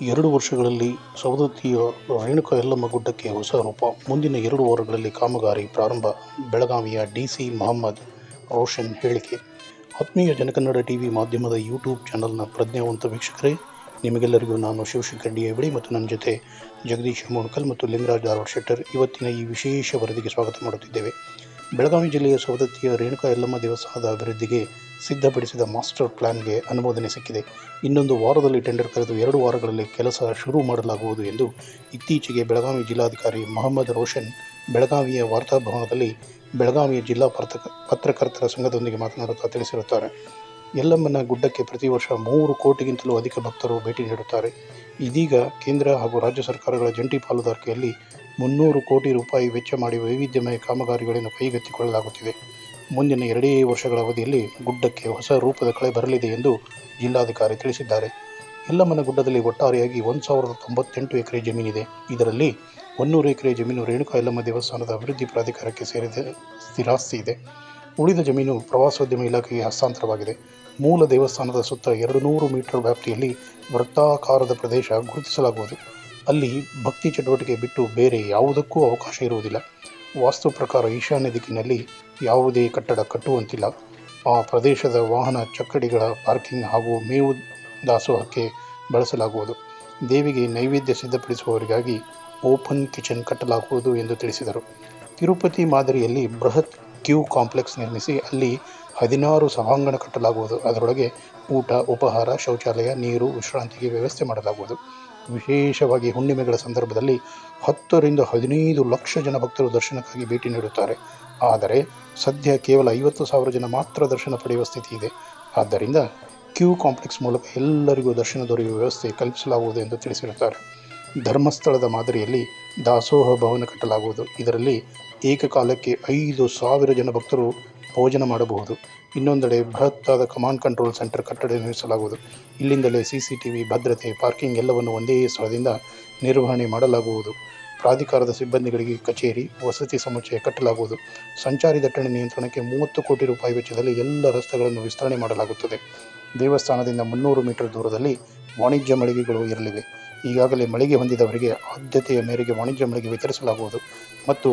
ಎರಡು ವರ್ಷಗಳಲ್ಲಿ ಸವದತ್ತಿಯ ರೇಣುಕ ಎಲ್ಲಮ್ಮ ಗುಡ್ಡಕ್ಕೆ ಹೊಸ ರೂಪ. ಮುಂದಿನ ಎರಡು ವಾರಗಳಲ್ಲಿ ಕಾಮಗಾರಿ ಪ್ರಾರಂಭ. ಬೆಳಗಾವಿಯ ಡಿಸಿ ಮೊಹಮ್ಮದ್ ರೋಷನ್ ಹೇಳಿಕೆ. ಆತ್ಮೀಯ ಜನಕನ್ನಡ ಟಿವಿ ಮಾಧ್ಯಮದ ಯೂಟ್ಯೂಬ್ ಚಾನಲ್ನ ಪ್ರಜ್ಞಾವಂತ ವೀಕ್ಷಕರೇ, ನಿಮಗೆಲ್ಲರಿಗೂ ನಾನು ಶಿವಶಂಕರ್ ಡಿ ಎಬಡಿ ಮತ್ತು ನನ್ನ ಜೊತೆ ಜಗದೀಶ್ ಮೋಣಕಲ್ ಮತ್ತು ಲಿಂಗರಾಜ್ ಧಾರವಾಡ ಶೆಟ್ಟರ್ ಇವತ್ತಿನ ಈ ವಿಶೇಷ ವರದಿಗೆ ಸ್ವಾಗತ ಮಾಡುತ್ತಿದ್ದೇವೆ. ಬೆಳಗಾವಿ ಜಿಲ್ಲೆಯ ಸವದತ್ತಿಯ ರೇಣುಕಾ ಯಲ್ಲಮ್ಮ ದೇವಸ್ಥಾನದ ಅಭಿವೃದ್ಧಿಗೆ ಸಿದ್ಧಪಡಿಸಿದ ಮಾಸ್ಟರ್ ಪ್ಲಾನ್ಗೆ ಅನುಮೋದನೆ ಸಿಕ್ಕಿದೆ. ಇನ್ನೊಂದು ವಾರದಲ್ಲಿ ಟೆಂಡರ್ ಕರೆದು ಎರಡು ವಾರಗಳಲ್ಲಿ ಕೆಲಸ ಶುರು ಮಾಡಲಾಗುವುದು ಎಂದು ಇತ್ತೀಚೆಗೆ ಬೆಳಗಾವಿ ಜಿಲ್ಲಾಧಿಕಾರಿ ಮೊಹಮ್ಮದ್ ರೋಷನ್ ಬೆಳಗಾವಿಯ ವಾರ್ತಾಭವನದಲ್ಲಿ ಬೆಳಗಾವಿಯ ಜಿಲ್ಲಾ ಪತ್ರಕ ಪತ್ರಕರ್ತರ ಸಂಘದೊಂದಿಗೆ ಮಾತನಾಡುತ್ತಾ ತಿಳಿಸಿರುತ್ತಾರೆ. ಯಲ್ಲಮ್ಮನ ಗುಡ್ಡಕ್ಕೆ ಪ್ರತಿ ವರ್ಷ ಮೂರು ಕೋಟಿಗಿಂತಲೂ ಅಧಿಕ ಭಕ್ತರು ಭೇಟಿ ನೀಡುತ್ತಾರೆ. ಇದೀಗ ಕೇಂದ್ರ ಹಾಗೂ ರಾಜ್ಯ ಸರ್ಕಾರಗಳ ಜಂಟಿ ಪಾಲುದಾರಿಕೆಯಲ್ಲಿ ಮುನ್ನೂರು ಕೋಟಿ ರೂಪಾಯಿ ವೆಚ್ಚ ಮಾಡಿ ವೈವಿಧ್ಯಮಯ ಕಾಮಗಾರಿಗಳನ್ನು ಕೈಗೆತ್ತಿಕೊಳ್ಳಲಾಗುತ್ತಿದೆ. ಮುಂದಿನ ಎರಡೇ ವರ್ಷಗಳ ಅವಧಿಯಲ್ಲಿ ಗುಡ್ಡಕ್ಕೆ ಹೊಸ ರೂಪದ ಕಳೆ ಬರಲಿದೆ ಎಂದು ಜಿಲ್ಲಾಧಿಕಾರಿ ತಿಳಿಸಿದ್ದಾರೆ. ಯಲ್ಲಮ್ಮನ ಗುಡ್ಡದಲ್ಲಿ ಒಟ್ಟಾರೆಯಾಗಿ ಒಂದು ಸಾವಿರದ ತೊಂಬತ್ತೆಂಟು ಎಕರೆ ಜಮೀನಿದೆ. ಇದರಲ್ಲಿ ಒನ್ನೂರು ಎಕರೆ ಜಮೀನು ರೇಣುಕಾ ಯಲ್ಲಮ್ಮ ದೇವಸ್ಥಾನದ ಅಭಿವೃದ್ಧಿ ಪ್ರಾಧಿಕಾರಕ್ಕೆ ಸೇರಿದ, ಸ್ಥಿರಾಸ್ತಿ ಇದೆ. ಉಳಿದ ಜಮೀನು ಪ್ರವಾಸೋದ್ಯಮ ಇಲಾಖೆಗೆ ಹಸ್ತಾಂತರವಾಗಿದೆ. ಮೂಲ ದೇವಸ್ಥಾನದ ಸುತ್ತ ಎರಡು ನೂರು ಮೀಟರ್ ವ್ಯಾಪ್ತಿಯಲ್ಲಿ ವೃತ್ತಾಕಾರದ ಪ್ರದೇಶ ಗುರುತಿಸಲಾಗುವುದು. ಅಲ್ಲಿ ಭಕ್ತಿ ಚಟುವಟಿಕೆ ಬಿಟ್ಟು ಬೇರೆ ಯಾವುದಕ್ಕೂ ಅವಕಾಶ ಇರುವುದಿಲ್ಲ. ವಾಸ್ತು ಪ್ರಕಾರ ಈಶಾನ್ಯ ದಿಕ್ಕಿನಲ್ಲಿ ಯಾವುದೇ ಕಟ್ಟಡ ಕಟ್ಟುವಂತಿಲ್ಲ. ಆ ಪ್ರದೇಶದ ವಾಹನ ಚಕ್ಕಡಿಗಳ ಪಾರ್ಕಿಂಗ್ ಹಾಗೂ ಮೇವು ದಾಸೋಹಕ್ಕೆ ಬಳಸಲಾಗುವುದು. ದೇವಿಗೆ ನೈವೇದ್ಯ ಸಿದ್ಧಪಡಿಸುವವರಿಗಾಗಿ ಓಪನ್ ಕಿಚನ್ ಕಟ್ಟಲಾಗುವುದು ಎಂದು ತಿಳಿಸಿದರು. ತಿರುಪತಿ ಮಾದರಿಯಲ್ಲಿ ಬೃಹತ್ ಕ್ಯೂ ಕಾಂಪ್ಲೆಕ್ಸ್ ನಿರ್ಮಿಸಿ ಅಲ್ಲಿ ಹದಿನಾರು ಸಭಾಂಗಣ ಕಟ್ಟಲಾಗುವುದು. ಅದರೊಳಗೆ ಊಟ, ಉಪಹಾರ, ಶೌಚಾಲಯ, ನೀರು, ವಿಶ್ರಾಂತಿಗೆ ವ್ಯವಸ್ಥೆ ಮಾಡಲಾಗುವುದು. ವಿಶೇಷವಾಗಿ ಹುಣ್ಣಿಮೆಗಳ ಸಂದರ್ಭದಲ್ಲಿ ಹತ್ತರಿಂದ ಹದಿನೈದು ಲಕ್ಷ ಜನ ಭಕ್ತರು ದರ್ಶನಕ್ಕಾಗಿ ಭೇಟಿ ನೀಡುತ್ತಾರೆ. ಆದರೆ ಸದ್ಯ ಕೇವಲ ಐವತ್ತು ಸಾವಿರ ಜನ ಮಾತ್ರ ದರ್ಶನ ಪಡೆಯುವ ಸ್ಥಿತಿ ಇದೆ. ಆದ್ದರಿಂದ ಕ್ಯೂ ಕಾಂಪ್ಲೆಕ್ಸ್ ಮೂಲಕ ಎಲ್ಲರಿಗೂ ದರ್ಶನ ದೊರೆಯುವ ವ್ಯವಸ್ಥೆ ಕಲ್ಪಿಸಲಾಗುವುದು ಎಂದು ತಿಳಿಸಿರುತ್ತಾರೆ. ಧರ್ಮಸ್ಥಳದ ಮಾದರಿಯಲ್ಲಿ ದಾಸೋಹ ಭವನ ಕಟ್ಟಲಾಗುವುದು. ಇದರಲ್ಲಿ ಏಕಕಾಲಕ್ಕೆ ಐದು ಸಾವಿರ ಜನ ಭಕ್ತರು ಭೋಜನ ಮಾಡಬಹುದು. ಇನ್ನೊಂದೆಡೆ ಬೃಹತ್ತಾದ ಕಮಾಂಡ್ ಕಂಟ್ರೋಲ್ ಸೆಂಟರ್ ಕಟ್ಟಡ ನಿರ್ಮಿಸಲಾಗುವುದು. ಇಲ್ಲಿಂದಲೇ ಸಿ ಸಿ ಟಿ ವಿ ಭದ್ರತೆ ಪಾರ್ಕಿಂಗ್ ಎಲ್ಲವನ್ನು ಒಂದೇ ಸ್ಥಳದಿಂದ ನಿರ್ವಹಣೆ ಮಾಡಲಾಗುವುದು. ಪ್ರಾಧಿಕಾರದ ಸಿಬ್ಬಂದಿಗಳಿಗೆ ಕಚೇರಿ, ವಸತಿ ಸಮುಚ್ಚಯ ಕಟ್ಟಲಾಗುವುದು. ಸಂಚಾರಿ ದಟ್ಟಣೆ ನಿಯಂತ್ರಣಕ್ಕೆ ಮೂವತ್ತು ಕೋಟಿ ರೂಪಾಯಿ ವೆಚ್ಚದಲ್ಲಿ ಎಲ್ಲ ರಸ್ತೆಗಳನ್ನು ವಿಸ್ತರಣೆ ಮಾಡಲಾಗುತ್ತದೆ. ದೇವಸ್ಥಾನದಿಂದ ಮುನ್ನೂರು ಮೀಟರ್ ದೂರದಲ್ಲಿ ವಾಣಿಜ್ಯ ಮಳಿಗೆಗಳು ಇರಲಿವೆ. ಈಗಾಗಲೇ ಮಳಿಗೆ ಹೊಂದಿದವರಿಗೆ ಆದ್ಯತೆಯ ಮೇರೆಗೆ ವಾಣಿಜ್ಯ ಮಳಿಗೆ ವಿತರಿಸಲಾಗುವುದು. ಮತ್ತು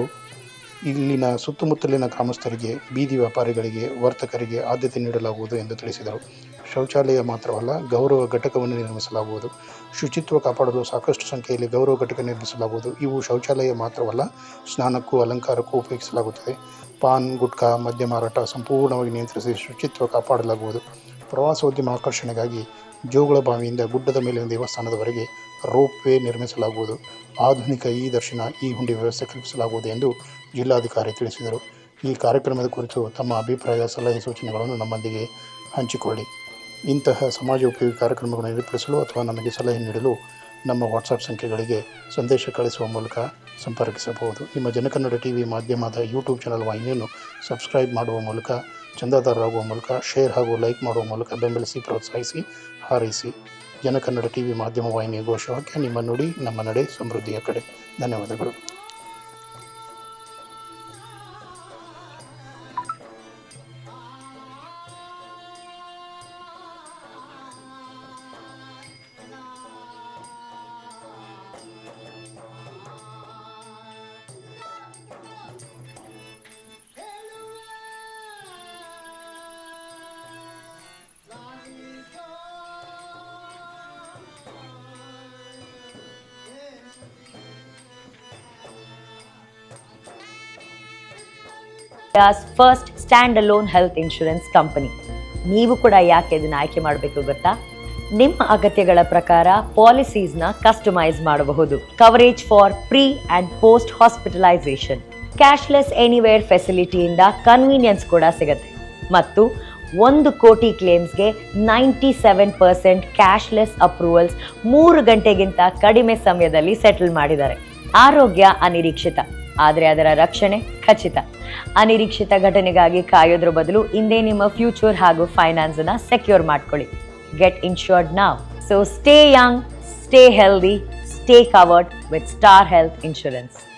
ಇಲ್ಲಿನ ಸುತ್ತಮುತ್ತಲಿನ ಗ್ರಾಮಸ್ಥರಿಗೆ, ಬೀದಿ ವ್ಯಾಪಾರಿಗಳಿಗೆ, ವರ್ತಕರಿಗೆ ಆದ್ಯತೆ ನೀಡಲಾಗುವುದು ಎಂದು ತಿಳಿಸಿದರು. ಶೌಚಾಲಯ ಮಾತ್ರವಲ್ಲ, ಗೌರವ ಘಟಕವನ್ನು ನಿರ್ಮಿಸಲಾಗುವುದು. ಶುಚಿತ್ವ ಕಾಪಾಡಲು ಸಾಕಷ್ಟು ಸಂಖ್ಯೆಯಲ್ಲಿ ಗೌರವ ಘಟಕ ನಿರ್ಮಿಸಲಾಗುವುದು. ಇವು ಶೌಚಾಲಯ ಮಾತ್ರವಲ್ಲ, ಸ್ನಾನಕ್ಕೂ ಅಲಂಕಾರಕ್ಕೂ ಉಪಯೋಗಿಸಲಾಗುತ್ತದೆ. ಪಾನ್, ಗುಟ್ಕಾ, ಮದ್ಯ ಮಾರಾಟ ಸಂಪೂರ್ಣವಾಗಿ ನಿಯಂತ್ರಿಸಿ ಶುಚಿತ್ವ ಕಾಪಾಡಲಾಗುವುದು. ಪ್ರವಾಸೋದ್ಯಮ ಆಕರ್ಷಣೆಗಾಗಿ ಜೋಗುಳ ಬಾವಿಯಿಂದ ಗುಡ್ಡದ ಮೇಲಿನ ದೇವಸ್ಥಾನದವರೆಗೆ ರೋಪ್ ವೇ ನಿರ್ಮಿಸಲಾಗುವುದು. ಆಧುನಿಕ ಈ ದರ್ಶನ ಈ ಹುಂಡಿ ವ್ಯವಸ್ಥೆ ಕಲ್ಪಿಸಲಾಗುವುದು ಎಂದು ಜಿಲ್ಲಾಧಿಕಾರಿ ತಿಳಿಸಿದರು. ಈ ಕಾರ್ಯಕ್ರಮದ ಕುರಿತು ತಮ್ಮ ಅಭಿಪ್ರಾಯ, ಸಲಹೆ, ಸೂಚನೆಗಳನ್ನು ನಮ್ಮೊಂದಿಗೆ ಹಂಚಿಕೊಳ್ಳಿ. ಇಂತಹ ಸಮಾಜ ಉಪಯೋಗಿ ಕಾರ್ಯಕ್ರಮಗಳನ್ನು ಏರ್ಪಡಿಸಲು ಅಥವಾ ನಮಗೆ ಸಲಹೆ ನೀಡಲು ನಮ್ಮ ವಾಟ್ಸಪ್ ಸಂಖ್ಯೆಗಳಿಗೆ ಸಂದೇಶ ಕಳಿಸುವ ಮೂಲಕ ಸಂಪರ್ಕಿಸಬಹುದು. ನಿಮ್ಮ ಜನಕನ್ನಡ ಟಿ ವಿ ಮಾಧ್ಯಮದ ಯೂಟ್ಯೂಬ್ ಚಾನಲ್ ವಾಹಿನಿಯನ್ನು ಸಬ್ಸ್ಕ್ರೈಬ್ ಮಾಡುವ ಮೂಲಕ, ಚಂದಾದಾರರಾಗುವ ಮೂಲಕ, ಶೇರ್ ಹಾಗೂ ಲೈಕ್ ಮಾಡುವ ಮೂಲಕ ಬೆಂಬಲಿಸಿ, ಪ್ರೋತ್ಸಾಹಿಸಿ. ಹಾರೈಸಿ ಜನಕನ್ನಡ ಟಿ ವಿ ಮಾಧ್ಯಮ ವಾಹಿನಿಯ ಘೋಷವಾಕ್ಯ ನಿಮ್ಮ ನುಡಿ ನಮ್ಮ ನಡೆ ಸಮೃದ್ಧಿಯ ಕಡೆ. ಧನ್ಯವಾದಗಳು. First standalone health insurance company ನೀವು ಕೂಡ ಯಾಕೆ ಇದನ್ನ ಆಯ್ಕೆ ಮಾಡಬೇಕು ಗೊತ್ತಾ? ನಿಮ್ಮ ಅಗತ್ಯಗಳ ಪ್ರಕಾರ ಪಾಲಿಸೀಸ್ನ ಕಸ್ಟಮೈಸ್ ಮಾಡಬಹುದು. Coverage for pre and post hospitalisation cashless anywhere ಫೆಸಿಲಿಟಿಯಿಂದ convenience ಕೂಡ ಸಿಗುತ್ತೆ. ಮತ್ತು ಒಂದು crore ಕ್ಲೇಮ್ಸ್ಗೆ ninety seven percent cashless approvals ಮೂರು ಗಂಟೆಗಿಂತ ಕಡಿಮೆ ಸಮಯದಲ್ಲಿ ಸೆಟಲ್ ಮಾಡಿದ್ದಾರೆ. ಆರೋಗ್ಯ ಅನಿರೀಕ್ಷಿತ. ಆದರೆ ಅದರ ರಕ್ಷಣೆ ಖಚಿತ. ಅನಿರೀಕ್ಷಿತ ಘಟನೆಗಾಗಿ ಕಾಯೋದ್ರ ಬದಲು ಇಂದೇ ನಿಮ್ಮ ಫ್ಯೂಚರ್ ಹಾಗೂ ಫೈನಾನ್ಸ್ ಅನ್ನ ಸೆಕ್ಯೂರ್ ಮಾಡ್ಕೊಳ್ಳಿ. Get insured now. So stay young stay healthy stay covered with Star Health Insurance